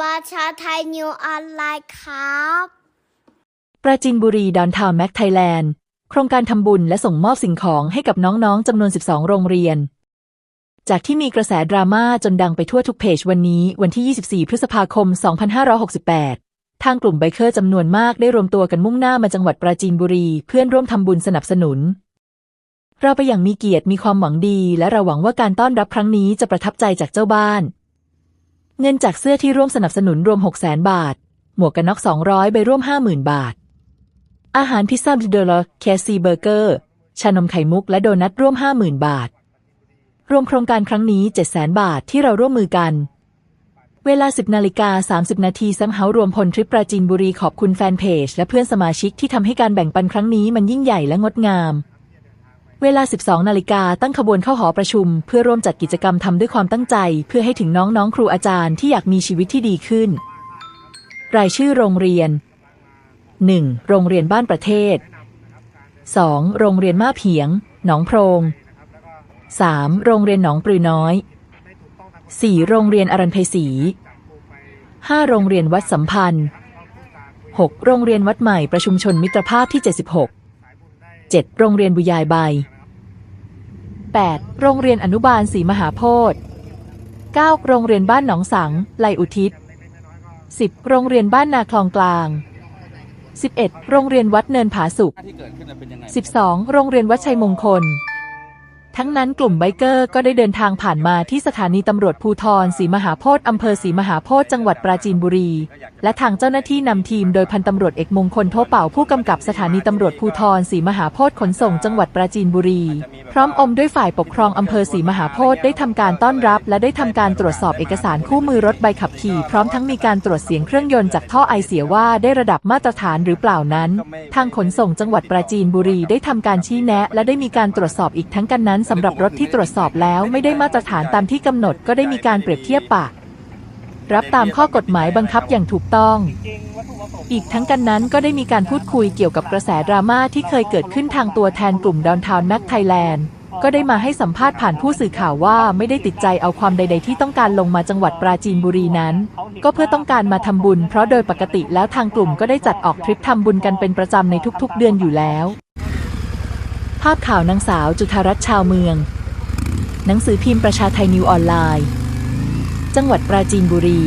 ประชาไทยนิวออนไลน์ครับ ปราจินบุรีดอนทาวน์แม็กไทยแลนด์ โครงการทำบุญและส่งมอบสิ่งของให้กับน้องๆจำนวน 12 โรงเรียน จากที่มีกระแสดราม่าจนดังไปทั่วทุกเพจวันนี้วันที่ 24 พฤษภาคม 2568 ทางกลุ่มไบเกอร์จำนวนมากได้รวมตัวกันมุ่งหน้ามาจังหวัดปราจีนบุรี เพื่อนร่วมทำบุญสนับสนุนเราไปอย่างมีเกียรติมีความหวังดี และเราหวังว่าการต้อนรับครั้งนี้จะประทับใจจากเจ้าบ้าน เงินจากเสื้อที่ร่วมสนับสนุนรวม 600,000บาท หมวกกันน็อก 200 ใบร่วม 50,000 บาท อาหารพิซซ่าบิเดอร์เคซีเบอร์เกอร์ ชานมไข่มุกและโดนัทร่วม 50,000 บาท รวมโครงการครั้งนี้ 700,000บาทที่เราร่วมมือกัน เวลา 10นาฬิกา30 นาทีซัมเฮารวมพลทริปปราจีนบุรีขอบคุณแฟนเพจ และเพื่อนสมาชิกที่ทำให้การแบ่งปันครั้งนี้มันยิ่งใหญ่และงดงาม เวลา 12 นาฬิกาตั้งขบวนเข้าหอประชุม เพื่อร่วมจัดกิจกรรมทำด้วยความตั้งใจ เพื่อให้ถึงน้องๆ ครูอาจารย์ที่อยากมีชีวิตที่ดีขึ้น รายชื่อโรงเรียน 1. โรงเรียนบ้านประเทศ 2. โรงเรียนมาเพียง หนองโพรง 3. โรงเรียนหนองปลือน้อย 4. โรงเรียนอรัญไพศรี 5. โรงเรียนวัดสัมพันธ์ 6. โรงเรียนวัดใหม่ประชุมชนมิตรภาพที่ 76 7. โรงเรียนบุยายใบ 8. โรงเรียนอนุบาลศรีมหาโพธิ์ 9. โรงเรียนบ้านหนองสัง ไลอุทิศ 10. โรงเรียนบ้านนาคลองกลาง 11. โรงเรียนวัดเนินผาสุกที่เกิดขึ้นน่ะเป็นยังไง 12. โรงเรียนวัดชัยมงคล ทั้งนั้นกลุ่มไบเกอร์ก็ได้เดินทางผ่านมาที่สถานีตำรวจภูธรศรีมหาโพธิ์อำเภอศรีมหาโพธิ์จังหวัดปราจีนบุรี และทางเจ้าหน้าที่นำทีมโดยพันตำรวจเอกมงคลโทเป่าผู้กำกับสถานีตำรวจภูธรศรีมหาโพธิ์ขนส่งจังหวัดปราจีนบุรี พร้อมอมด้วยฝ่ายปกครองอำเภอศรีมหาโพธิ์ได้ทำการต้อนรับ และได้ทำการตรวจสอบเอกสารคู่มือรถใบขับขี่ พร้อมทั้งมีการตรวจเสียงเครื่องยนต์จากท่อไอเสียว่าได้ระดับมาตรฐานหรือเปล่านั้น ทางขนส่งจังหวัดปราจีนบุรีได้ทำการชี้แนะ และได้มีการตรวจสอบอีกทั้งกันนั้นสำหรับรถที่ตรวจสอบแล้วไม่ได้มาตรฐานตามที่กำหนดก็ได้มีการเปรียบเทียบปากรับตามข้อกฎหมายบังคับอย่างถูกต้อง อีกทั้งกันนั้นก็ได้มีการพูดคุยเกี่ยวกับกระแสดราม่าที่เคยเกิดขึ้นทางตัวแทนกลุ่มดอนทาวน์แม็กไทยแลนด์ก็ได้มาให้สัมภาษณ์ผ่านผู้สื่อข่าวว่าไม่ได้ติดใจเอาความใด ๆ ที่ต้องการลงมาจังหวัดปราจีนบุรีนั้น ก็เพื่อต้องการมาทำบุญ เพราะโดยปกติแล้วทางกลุ่มก็ได้จัดออกทริปทำบุญกันเป็นประจำในทุก ๆ เดือนอยู่แล้ว ภาพข่าวนางสาวจุธารัตน์ชาวเมือง หนังสือพิมพ์ประชาไทยนิวออนไลน์ จังหวัดปราจีนบุรี